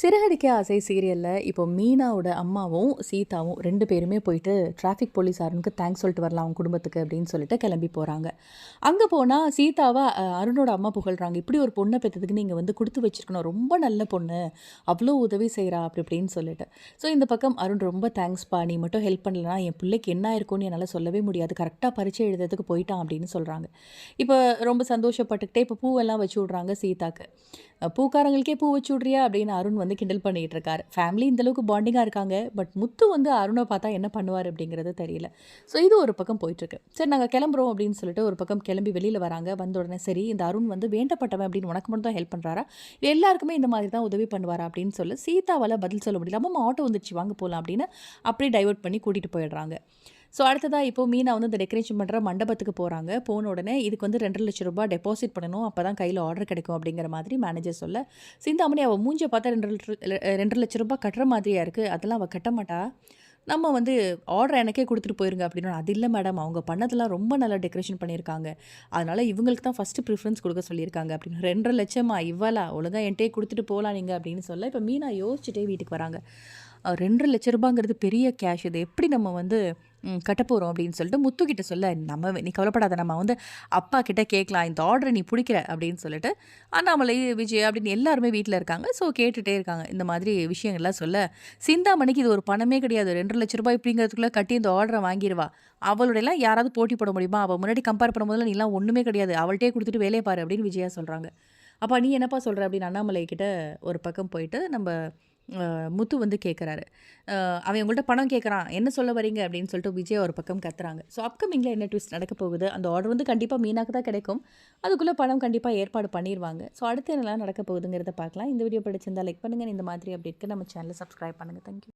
சிறகடிக்க ஆசை சீரியலில் இப்போ மீனாவோட அம்மாவும் சீதாவும் ரெண்டு பேருமே போயிட்டு டிராஃபிக் போலீஸ் தேங்க்ஸ் சொல்லிட்டு வரலாம் அவங்க குடும்பத்துக்கு அப்படின்னு சொல்லிட்டு கிளம்பி போகிறாங்க அங்கே போனால் சீதாவை அருணோட அம்மா புகழ்கிறாங்க இப்படி ஒரு பொண்ணை பெற்றதுக்கு நீங்கள் வந்து கொடுத்து வச்சிருக்கணும். ரொம்ப நல்ல பொண்ணு. அவ்வளோ உதவி செய்கிறா அப்படி இப்படின்னு சொல்லிட்டு. ஸோ இந்த பக்கம் அருண் ரொம்ப தேங்க்ஸ்ப்பா நீ மட்டும் ஹெல்ப் பண்ணலனா என் பிள்ளைக்கு என்ன இருக்கும்னு என்னால் சொல்லவே முடியாது. கரெக்டாக பரிச்சை எழுதுறதுக்கு போயிட்டான் அப்படின்னு சொல்கிறாங்க இப்போ ரொம்ப சந்தோஷப்பட்டுக்கிட்டே இப்போ பூவெல்லாம் வச்சு விட்றாங்க சீதாக்கு. பூக்காரங்களுக்கே பூ வச்சு விட்றியா? அப்படின்னு அருண் வந்து கிண்டல் பண்ணிகிட்டு இருக்காரு. ஃபேமிலி இந்தளவுக்கு பாண்டிங்காக இருக்காங்க பட் முத்து வந்து அருணை பார்த்தா என்ன பண்ணுவார் அப்படிங்கிறது தெரியல. ஸோ இது ஒரு பக்கம் போயிட்டுருக்கு சரி நாங்கள் கிளம்புறோம் அப்படின்னு சொல்லிட்டு ஒரு பக்கம் கிளம்பி வெளியில் வராங்க. வந்த உடனே சரி இந்த அருண் வந்து வேண்டப்பட்டவன் அப்படின்னு உனக்கு மட்டும் தான் ஹெல்ப் பண்ணுறாரா எல்லாருக்குமே இந்த மாதிரி தான் உதவி பண்ணுவாரா? அப்படின்னு சொல்லி சீதாவால் பதில் சொல்ல முடியல. அம்மா ஆட்டோ வந்துச்சு வாங்க போகலாம் அப்படின்னு அப்படியே டைவர்ட் பண்ணி கூட்டிகிட்டு போயிடுறாங்க. ஸோ அடுத்ததாக இப்போ மீனா வந்து இந்த டெக்கரேஷன் பண்ணுற மண்டபத்துக்கு போகிறாங்க போன உடனே இதுக்கு வந்து ரெண்டு லட்ச ரூபாய் டெபாசிட் பண்ணணும். அப்போ தான் கையில் ஆர்டர் கிடைக்கும் அப்படிங்கிற மாதிரி மேனேஜர் சொல்ல சிந்தாமணி அவள் மூஞ்சை பார்த்தா ரெண்டு லிட்டர் ரெண்டு லட்ச ரூபாய் கட்டுற மாதிரியா இருக்குது அதெல்லாம் அவள் கட்ட மாட்டா. நம்ம வந்து ஆர்டர் எனக்கே கொடுத்துட்டு போயிருங்க அப்படின்னு. அது இல்லை மேடம் அவங்க பண்ணதெல்லாம் ரொம்ப நல்லா டெக்கரேஷன் பண்ணியிருக்காங்க. அதனால் இவங்களுக்கு தான் ஃபஸ்ட்டு ப்ரிஃபரன்ஸ் கொடுக்க சொல்லியிருக்காங்க அப்படின்னு. ரெண்டரை லட்சமா இவ்வளா ஒழுங்காக என்கிட்டே கொடுத்துட்டு போகலாம் நீங்கள் அப்படின்னு சொல்ல இப்போ மீனா யோசிச்சுட்டே வீட்டுக்கு வராங்க. ரெண்டரை லட்ச ரூபாங்கிறது பெரிய கேஷ் இது. எப்படி நம்ம வந்து கட்ட போகிறோம் அப்படின்னு சொல்லிட்டு முத்துக்கிட்ட சொல்ல நம்ம நீ கவலைப்படாத நம்ம வந்து அப்பா கிட்ட கேட்கலாம் இந்த ஆர்டரை நீ பிடிக்கிற அப்படின்னு சொல்லிட்டு அண்ணாமலை விஜய் அப்படின்னு எல்லாருமே வீட்டில் இருக்காங்க. ஸோ கேட்டுகிட்டே இருக்காங்க. இந்த மாதிரி விஷயங்கள்லாம் சொல்ல சிந்தாமணிக்கு இது ஒரு பணமே கிடையாது. ரெண்டு லட்ச ரூபாய் இப்படிங்கிறதுக்குள்ளே கட்டி இந்த ஆர்டரை வாங்கிடுவா அவளோட யாராவது போட்டி போட முடியுமா? அவள் முன்னாடி கம்பேர் பண்ணும்போது நீலாம் ஒன்றுமே கிடையாது. அவள்கிட்டே கொடுத்துட்டு வேலையை பாரு அப்படின்னு விஜயா சொல்கிறாங்க அப்போ நீ என்னப்பா சொல்கிற அப்படின்னு அண்ணாமலை கிட்ட ஒரு பக்கம் போயிட்டு நம்ம முத்து வந்து கேட்குறாரு அவன் உங்கள்கிட்ட பணம் கேட்குறான் என்ன சொல்ல வரீங்க? அப்படின்னு சொல்லிட்டு விஜய் ஒரு பக்கம் கத்துறாங்க. ஸோ அப்கமிங்கில் என்ன ட்விஸ்ட் நடக்க போகுது? அந்த ஆர்டர் வந்து கண்டிப்பாக மீனாக்கு தான் கிடைக்கும். அதுக்குள்ளே பணம் கண்டிப்பாக ஏற்பாடு பண்ணிடுவாங்க ஸோ அடுத்து என்னெல்லாம் நடக்க போகுதுங்கிறத பார்க்கலாம். இந்த வீடியோ பிடிச்சிருந்தா லைக் பண்ணுங்கள் இந்த மாதிரி அப்டேட்க்கு நம்ம சேனலை சப்ஸ்கிரைப் பண்ணுங்கள் தேங்க்யூ